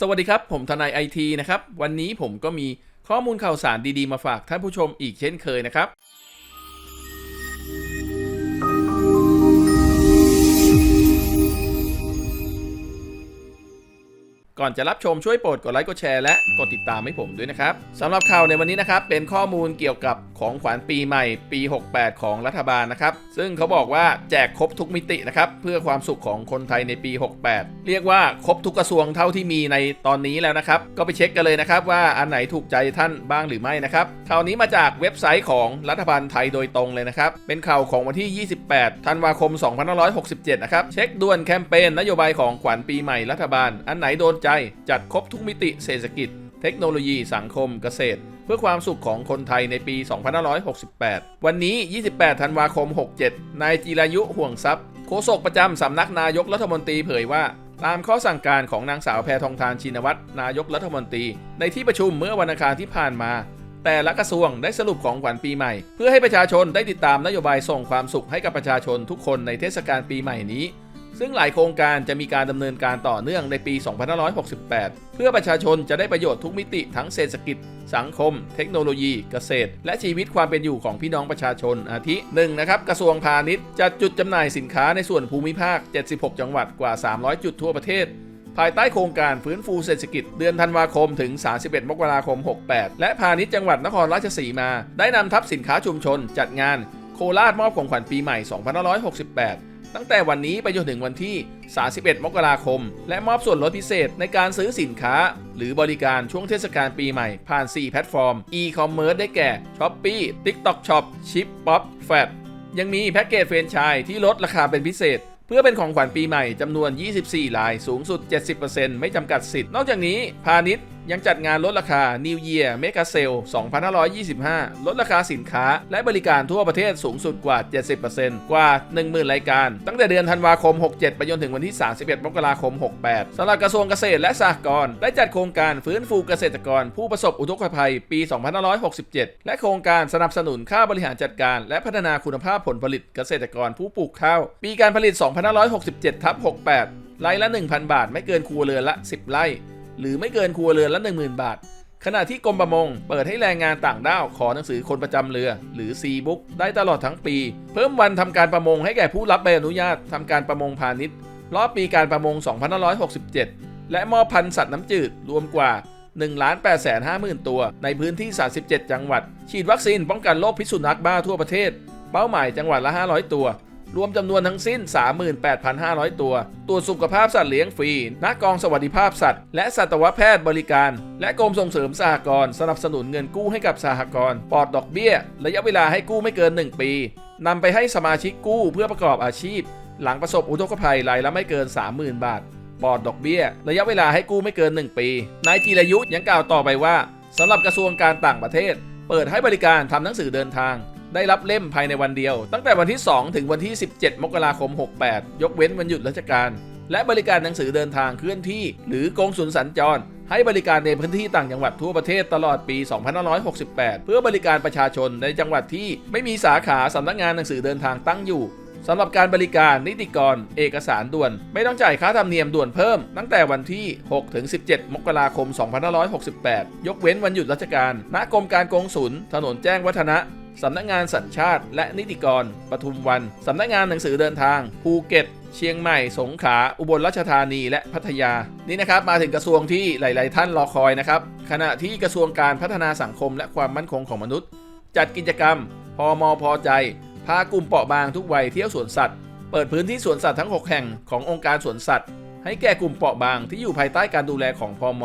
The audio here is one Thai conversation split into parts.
สวัสดีครับ ผมทนายไอทีนะครับ วันนี้ผมก็มีข้อมูลข่าวสารดีๆ มาฝากท่านผู้ชมอีกเช่นเคยนะครับ ก่อนจะรับชมช่วยโปรดกดไลค์กดแชร์และกดติดตามให้ผมด้วยนะครับสำหรับข่าวในวันนี้นะครับ เป็นข้อมูลเกี่ยวกับของขวัญปีใหม่ปี 68 ของรัฐบาลนะครับ ซึ่งเขาบอกว่าแจกครบทุกมิตินะครับ เพื่อความสุขของคนไทยในปี 68 เรียกว่าครบทุกกระทรวงเท่าที่มีในตอนนี้แล้วนะครับ ก็ไปเช็คกันเลยนะครับว่าอันไหนถูกใจท่านบ้างหรือไม่นะครับข่าวนี้มาจากเว็บไซต์ของรัฐบาลไทยโดยตรงเลยนะครับ เป็นข่าวของวันที่ 28 ธันวาคม 2567 นะครับ เช็คด่วนแคมเปญนโยบายของขวัญปีใหม่รัฐบาล อันไหนโดนใจ จัดครบทุกมิติเศรษฐกิจ เทคโนโลยีสังคมเกษตร เพื่อความสุขของคนไทยในปี 2568 วันนี้ 28 ธันวาคม 67 นายจิรายุห่วงทรัพย์โฆษกประจำสำนักนายกรัฐมนตรีเผยว่า ตามข้อสั่งการของนางสาวแพทองทานชินวัตรนายกรัฐมนตรี ในที่ประชุมเมื่อวันอังคารที่ผ่านมา แต่ละกระทรวงได้สรุปของขวัญปีใหม่ เพื่อให้ประชาชนได้ติดตามนโยบายส่งความสุขให้กับประชาชนทุกคนในเทศกาลปีใหม่นี้ ซึ่งหลายโครงการจะมีการดำเนินการต่อเนื่องในปี 2568 เพื่อประชาชนจะได้ประโยชน์ทุกมิติทั้งเศรษฐกิจ สังคม เทคโนโลยี เกษตร และชีวิตความเป็นอยู่ของพี่น้องประชาชน อาทิ 1. นะครับ กระทรวงพาณิชย์จัดจุดจำหน่ายสินค้าในส่วนภูมิภาค 76 จังหวัดกว่า 300 จุดทั่วประเทศภายใต้โครงการฟื้นฟูเศรษฐกิจเดือนธันวาคมถึง 31 มกราคม 68 และพาณิชย์จังหวัดนครราชสีมา ได้นำทัพสินค้าชุมชนจัดงาน โคราชมอบของขวัญปีใหม่ 2568 ตั้งแต่วันนี้ไปจนถึงวันที่ 31 มกราคม และมอบส่วนลดพิเศษในการซื้อสินค้า หรือบริการช่วงเทศกาลปีใหม่ผ่าน 4 แพลตฟอร์ม e-commerce ได้แก่ Shopee TikTok Shop Ship Pop Fat ยังมีแพ็กเกจเฟรนไชส์ที่ลดราคาเป็นพิเศษเพื่อเป็นของขวัญปีใหม่จำนวน 24 ลาย สูงสุด 70%ไม่จำกัดสิทธิ์ นอกจากนี้ พาณิชย์ ยังจัดงานลดราคา New Year Mega Sale 2525 ลดราคาสินค้า และบริการทั่วประเทศสูงสุดกว่า 70%กว่า 10,000 รายการ ตั้งแต่เดือนธันวาคม 67 ไปจนถึงวันที่ 31 มกราคม 68สำหรับกระทรวงเกษตรและสหกรณ์ได้จัดโครงการฟื้นฟูเกษตรกร ผู้ประสบอุทกภัยปี 2567 และโครงการสนับสนุนค่าบริหารจัดการ และพัฒนาคุณภาพผลผลิตเกษตรกรผู้ปลูกข้าว ปีการผลิต 2567ทับ68ไร่ละ 1,000 บาท ไม่เกินครัวเรือนละ 10 ไร่ หรือไม่เกินครัวเรือนละ10,000 บาท ขณะที่กรมประมง เปิดให้แรงงานต่างด้าวขอหนังสือคนประจำเรือ หรือ C Book ได้ตลอดทั้งปี เพิ่มวันทำการประมงให้แก่ผู้รับใบอนุญาตทำการประมงพาณิชย์ รอบปีการประมง 2567 และมอบพันธุ์สัตว์น้ำจืดรวมกว่า1 8 5 0 0 0 ตัว ในพื้นที่ 37 จังหวัด ฉีดวัคซีนป้องกันโรคพิษสุนัขบ้าทั่วประเทศ เป้าหมายจังหวัดละ 500 ตัว รวมจำนวนทั้งสิ้น 38,500 ตัว ตรวจสุขภาพสัตว์เลี้ยงฟรีณกองสวัสดิภาพสัตว์ และสัตวแพทย์บริการ และกรมส่งเสริมสหกรณ์สนับสนุนเงินกู้ให้กับสหกรณ์ปลอดดอกเบี้ย ระยะเวลาให้กู้ไม่เกิน 1 ปีนำไปให้สมาชิกกู้เพื่อประกอบอาชีพ หลังประสบอุทกภัยรายละไม่เกิน 30,000 บาทปลอดดอกเบี้ย ระยะเวลาให้กู้ไม่เกิน 1 ปี นายจีรยุทธยังกล่าวต่อไปว่าสำหรับกระทรวงการต่างประเทศ เปิดให้บริการทำหนังสือเดินทาง ได้รับเล่มภายในวันเดียว ตั้งแต่วันที่ 2 ถึงวันที่ 17 มกราคม 68 ยกเว้นวันหยุดราชการ และบริการหนังสือเดินทางเคลื่อนที่ หรือกงสุลสัญจร ให้บริการในพื้นที่ต่างจังหวัดทั่วประเทศตลอดปี 2568 เพื่อบริการประชาชนในจังหวัดที่ไม่มีสาขาสำนักงานหนังสือเดินทางตั้งอยู่สำหรับการบริการนิติกร เอกสารด่วน ไม่ต้องจ่ายค่าธรรมเนียมด่วนเพิ่ม ตั้งแต่วันที่ 6 ถึง 17 มกราคม 2568 ยกเว้นวันหยุดราชการ ณ กรมการกงสุล ถนนแจ้งวัฒนะ สำนักงานสัญชาติ และนิติกร ปทุมวัน สำนักงานหนังสือเดินทาง ภูเก็ต เชียงใหม่ สงขลา อุบลราชธานี และพัทยา นี่นะครับ มาถึงกระทรวงที่หลาย ๆ ท่านรอคอยนะครับ ขณะที่กระทรวงการพัฒนาสังคมและความมั่นคงของมนุษย์ จัดกิจกรรม พอมอพอใจ พากลุ่มเปราะบางทุกวัยเที่ยวสวนสัตว์ เปิดพื้นที่สวนสัตว์ทั้ง 6 แห่งขององค์การสวนสัตว์ ให้แก่กลุ่มเปราะบางที่อยู่ภายใต้การดูแลของพอม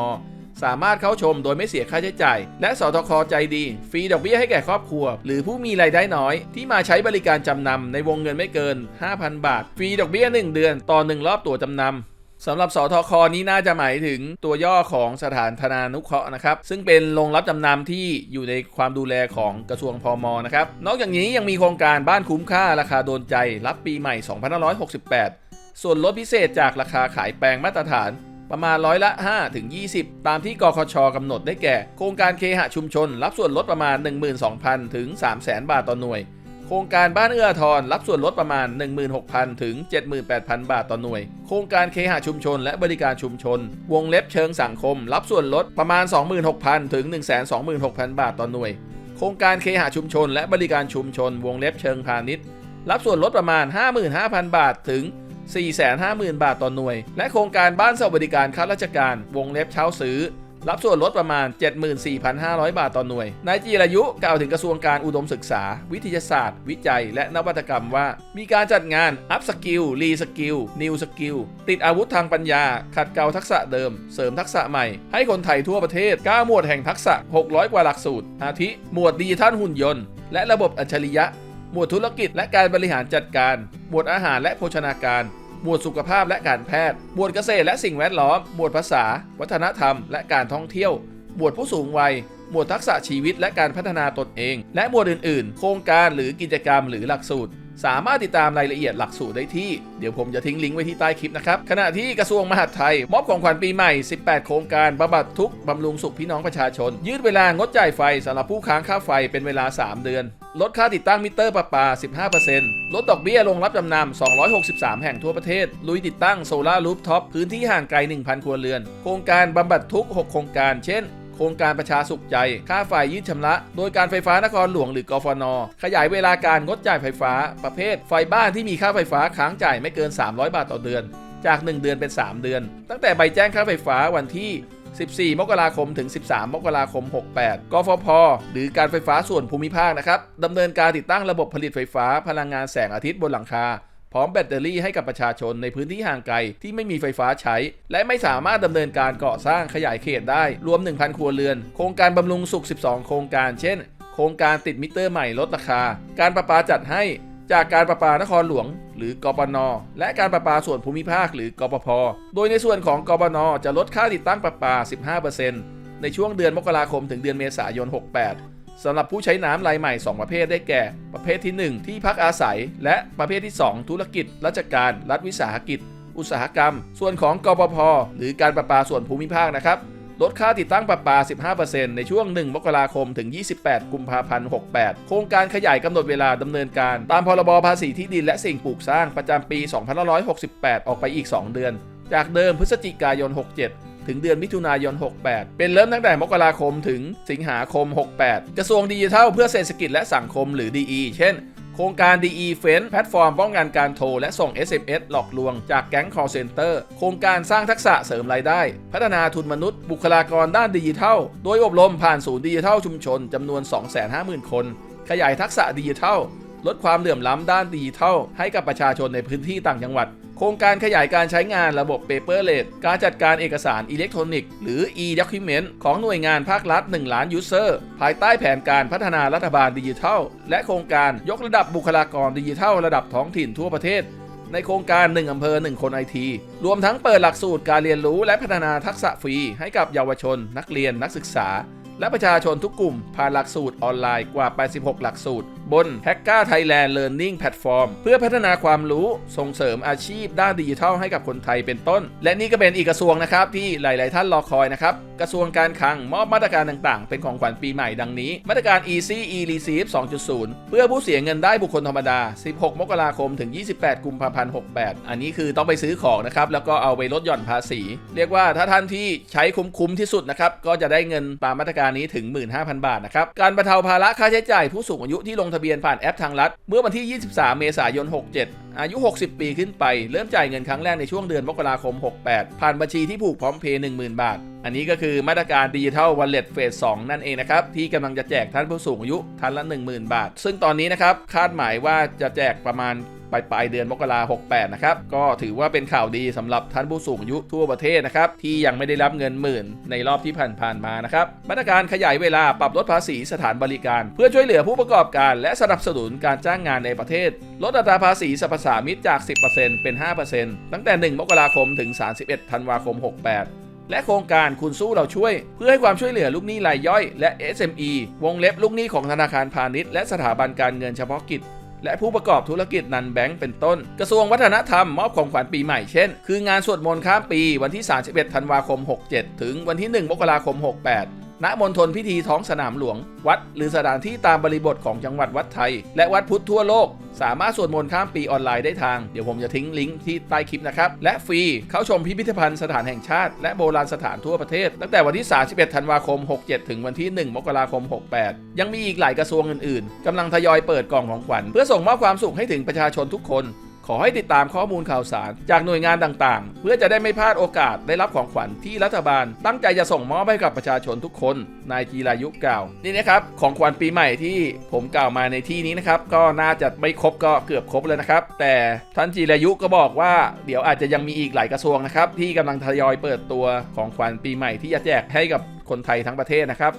สามารถเข้าชมโดยไม่เสียค่าใช้จ่าย และสทคใจดี ฟรีดอกเบี้ยให้แก่ครอบครัว หรือผู้มีรายได้น้อย ที่มาใช้บริการจำนำในวงเงินไม่เกิน 5,000 บาท ฟรีดอกเบี้ย 1 เดือน ต่อ 1 รอบตัวจำนำสำหรับสทคนี้น่าจะหมายถึงตัวย่อของสถานธนานุเคราะห์นะครับ ซึ่งเป็นโรงรับจำนำที่อยู่ในความดูแลของกระทรวงพมนะครับ นอกจากนี้ยังมีโครงการบ้านคุ้มค่าราคาโดนใจ รับปีใหม่ 2568 ส่วนลดพิเศษจากราคาขายแปลงมาตรฐาน ประมาณร้อยละ5ถึง20 ตามที่กคชกำหนดได้แก่ โครงการเคหะชุมชน รับส่วนลดประมาณ 12,000 ถึง 300,000 บาทต่อหน่วย โครงการบ้านเอื้ออาทรรับส่วนลดประมาณ 16,000 ถึง 78,000 บาทต่อหน่วย โครงการเคหะชุมชน และบริการชุมชน วงเล็บเชิงสังคม รับส่วนลดประมาณ 26,000 ถึง 126,000 บาทต่อหน่วย โครงการเคหะชุมชน และบริการชุมชน วงเล็บเชิงพาณิชย์ รับส่วนลดประมาณ 55,000 บาทถึง 450,000 บาทต่อหน่วย และโครงการบ้านสวัสดิการข้าราชการ วงเล็บเช่าซื้อ รับส่วนลดประมาณ 74,500 บาทต่อหน่วย นายจีรายุกล่าวถึงกระทรวงการอุดมศึกษา วิทยาศาสตร์ วิจัย และนวัตกรรมว่า มีการจัดงาน Up Skill Re Skill New Skill ติดอาวุธทางปัญญา ขัดเกลาทักษะเดิม เสริมทักษะใหม่ ให้คนไทยทั่วประเทศ9หมวดแห่งทักษะ 600 กว่าหลักสูตร อาทิ หมวดดิจิทัลหุ่นยนต์ และระบบอัจฉริยะหมวดธุรกิจและการบริหารจัดการ หมวดอาหารและโภชนาการ หมวดสุขภาพและการแพทย์ หมวดเกษตรและสิ่งแวดล้อม หมวดภาษา วัฒนธรรม และการท่องเที่ยว หมวดผู้สูงวัย หมวดทักษะชีวิตและการพัฒนาตนเอง และหมวดอื่น ๆ โครงการหรือกิจกรรมหรือหลักสูตร สามารถติดตามรายละเอียดหลักสูตรได้ที่ เดี๋ยวผมจะทิ้งลิงก์ไว้ที่ใต้คลิปนะครับ ขณะที่กระทรวงมหาดไทย มอบของขวัญปีใหม่ 18 โครงการบำบัดทุกบำรุงสุขพี่น้องประชาชน ยืดเวลางดจ่ายไฟสำหรับผู้ค้างค่าไฟเป็นเวลา 3 เดือน ลดค่าติดตั้งมิเตอร์ประปา 15%ลดดอกเบี้ยลงรับจำนำ263 แห่งทั่วประเทศ ลุยติดตั้งโซลารูฟท็อปพื้นที่ห่างไกล 1,000 ครัวเรือน โครงการบำบัดทุก 6 โครงการ เช่น ครงการประชาสุขใจ ค่าไฟยืดชำระ โดยการไฟฟ้านครหลวงหรือกฟน ขยายเวลาการงดจ่ายไฟฟ้า ประเภทไฟบ้านที่มีค่าไฟฟ้าค้างจ่ายไม่เกิน 300 บาทต่อเดือน จาก 1 เดือนเป็น 3 เดือน ตั้งแต่ใบแจ้งค่าไฟฟ้าวันที่ 14 มกราคม ถึง 13 มกราคม 68 กฟพ หรือการไฟฟ้าส่วนภูมิภาคนะครับดำเนินการติดตั้งระบบผลิตไฟฟ้าพลังงานแสงอาทิตย์บนหลังคา พร้อมแบตเตอรี่ให้กับประชาชนในพื้นที่ห่างไกลที่ไม่มีไฟฟ้าใช้ และไม่สามารถดำเนินการก่อสร้างขยายเขตได้รวม 1,000 ครัวเรือน โครงการบำรุงสุข 12 โครงการเช่น โครงการติดมิเตอร์ใหม่ลดราคา การประปาจัดให้จากการประปานครหลวง หรือกปน และการประปาส่วนภูมิภาค หรือกปพ โดยในส่วนของกปน จะลดค่าติดตั้งประปา 15%ในช่วงเดือนมกราคมถึงเดือนเมษายน 68 สำหรับผู้ใช้น้ำรายใหม่ 2 ประเภทได้แก่ ประเภทที่ 1 ที่พักอาศัย และประเภทที่ 2 ธุรกิจ ราชการ รัฐวิสาหกิจ อุตสาหกรรม ส่วนของกปพหรือการประปาส่วนภูมิภาคนะครับลดค่าติดตั้งประปา 15%ในช่วง 1 มกราคม ถึง 28 กุมภาพันธ์ 68 โครงการขยายกำหนดเวลาดำเนินการ ตามพรบภาษีที่ดินและสิ่งปลูกสร้างประจำปี 2568 ออกไปอีก 2 เดือน จากเดิมพฤศจิกายน 67 ถึงเดือนมิถุนายน 68 เป็นเริ่มตั้งแต่มกราคมถึงสิงหาคม 68 กระทรวงดิจิทัลเพื่อเศรษฐกิจและสังคมหรือ DE เช่นโครงการ DE f e n แพลตฟอร์มป้องกันการโทร และส่ง SMS หลอกลวงจากแก๊ง call center โครงการสร้างทักษะเสริมรายได้ พัฒนาทุนมนุษย์ บุคลากรด้านดิจิทัล โดยอบรมผ่านศูนย์ดิจิทัลชุมชนจำนวน 250,000 คน ขยายทักษะดิจิทัล ลดความเหลื่อมล้ำด้านดิจิทัลให้กับประชาชนในพื้นที่ต่างจังหวัด โครงการขยายการใช้งานระบบ Paperless การจัดการเอกสารอิเล็กทรอนิกส์หรือ e-document ของหน่วยงานภาครัฐ 1 ล้าน user ภายใต้แผนการพัฒนารัฐบาลดิจิทัล และโครงการยกระดับบุคลากรดิจิทัล ระดับท้องถิ่นทั่วประเทศในโครงการ 1 อำเภอ 1 คนไอที รวมทั้งเปิดหลักสูตรการเรียนรู้และพัฒนาทักษะฟรี ให้กับเยาวชน นักเรียนนักศึกษา และประชาชนทุกกลุ่ม ผ่านหลักสูตรออนไลน์กว่า 86 หลักสูตร บน h a c k e r Thailand Learning Platform เพื่อพัฒนาความรู้ส่งเสริมอาชีพด้านดิจิทัลให้กับคนไทยเป็นต้น และนี่ก็เป็นอีกกระทรวงนะครับที่หลาย ๆ ท่านรอคอยนะครับกระทรวงการคลังมอบมาตรการต่าง ๆ เป็นของขวัญปีใหม่ดังนี้ มาตรการ Easy e-receive 2.0 เพื่อผู้เสียเงินได้บุคคลธรรมดา 16 มกราคมถึง 28 กุมภาพันธ์ 68 อันนี้คือต้องไปซื้อของนะครับแล้วก็เอาไปลดหย่อนภาษี เรียกว่าถ้าท่านที่ใช้คุ้ม ๆ ที่สุดนะครับก็จะได้เงินตามมาตรการนี้ถึง 15,000 บาทนะครับการบรรเทาภาระค่าใช้จ่ายผู้สูงอายุที่ลงทะะเบียนผ่านแอปทางรัฐเมื่อวันที่ 23 เมษายน 67 อายุ 60 ปีขึ้นไป เริ่มจ่ายเงินครั้งแรกในช่วงเดือนมกราคม 68 ผ่านบัญชีที่ผูกพร้อมเพย์10,000 บาท อันนี้ก็คือมาตรการดิจิทัลวอลเล็ตเฟส 2 นั่นเองนะครับ ที่กำลังจะแจกท่านผู้สูงอายุท่านละ 10,000 บาท ซึ่งตอนนี้นะครับคาดหมายว่าจะแจกประมาณ ปลายปลายเดือนมกราคม68นะครับ ก็ถือว่าเป็นข่าวดีสำหรับท่านผู้สูงอายุทั่วประเทศนะครับ ที่ยังไม่ได้รับเงินหมื่นในรอบที่ผ่านๆมานะครับ มาตรการขยายเวลาปรับลดภาษีสถานบริการ เพื่อช่วยเหลือผู้ประกอบการ และสนับสนุนการจ้างงานในประเทศ ลดอัตราภาษีสรรพสามิตจาก 10%เป็น 5%ตั้งแต่ 1 มกราคมถึง 31 ธันวาคม 68และโครงการคุณสู้เราช่วย เพื่อให้ความช่วยเหลือลูกหนี้รายย่อยและ SME วงเล็บลูกหนี้ของธนาคารพาณิชย์และสถาบันการเงินเฉพาะกิจ และผู้ประกอบธุรกิจนันแบงก์เป็นต้น กระทรวงวัฒนธรรมมอบของขวัญปีใหม่เช่น คืองานสวดมนต์ข้ามปีวันที่ 31 ธันวาคม 67 ถึงวันที่ 1 มกราคม 68 ณมณฑลพิธีท้องสนามหลวง วัด หรือสถานที่ตามบริบทของจังหวัดวัดไทย และวัดพุทธทั่วโลก สามารถสวดมนต์ข้ามปีออนไลน์ได้ทาง เดี๋ยวผมจะทิ้งลิงก์ที่ใต้คลิปนะครับ และฟรีเข้าชมพิพิธภัณฑ์สถานแห่งชาติ และโบราณสถานทั่วประเทศ ตั้งแต่วันที่ 31 ธันวาคม 67 ถึงวันที่ 1 มกราคม 68 ยังมีอีกหลายกระทรวงอื่นๆกำลังทยอยเปิดกล่องของขวัญเพื่อส่งมอบความสุขให้ถึงประชาชนทุกคน ขอให้ติดตามข้อมูลข่าวสาร จากหน่วยงานต่างๆ เพื่อจะได้ไม่พลาดโอกาสได้รับของขวัญที่รัฐบาล ตั้งใจจะส่งมอบให้กับประชาชนทุกคน นายจีรายุกล่าว นี่นะครับของขวัญปีใหม่ที่ผมกล่าวมาในที่นี้นะครับก็น่าจะไม่ครบก็เกือบครบแล้วนะครับ แต่ท่านจีรายุก็บอกว่าเดี๋ยวอาจจะยังมีอีกหลายกระทรวงนะครับที่กำลังทยอยเปิดตัวของขวัญปีใหม่ที่จะแจกให้กับคนไทยทั้งประเทศนะครับ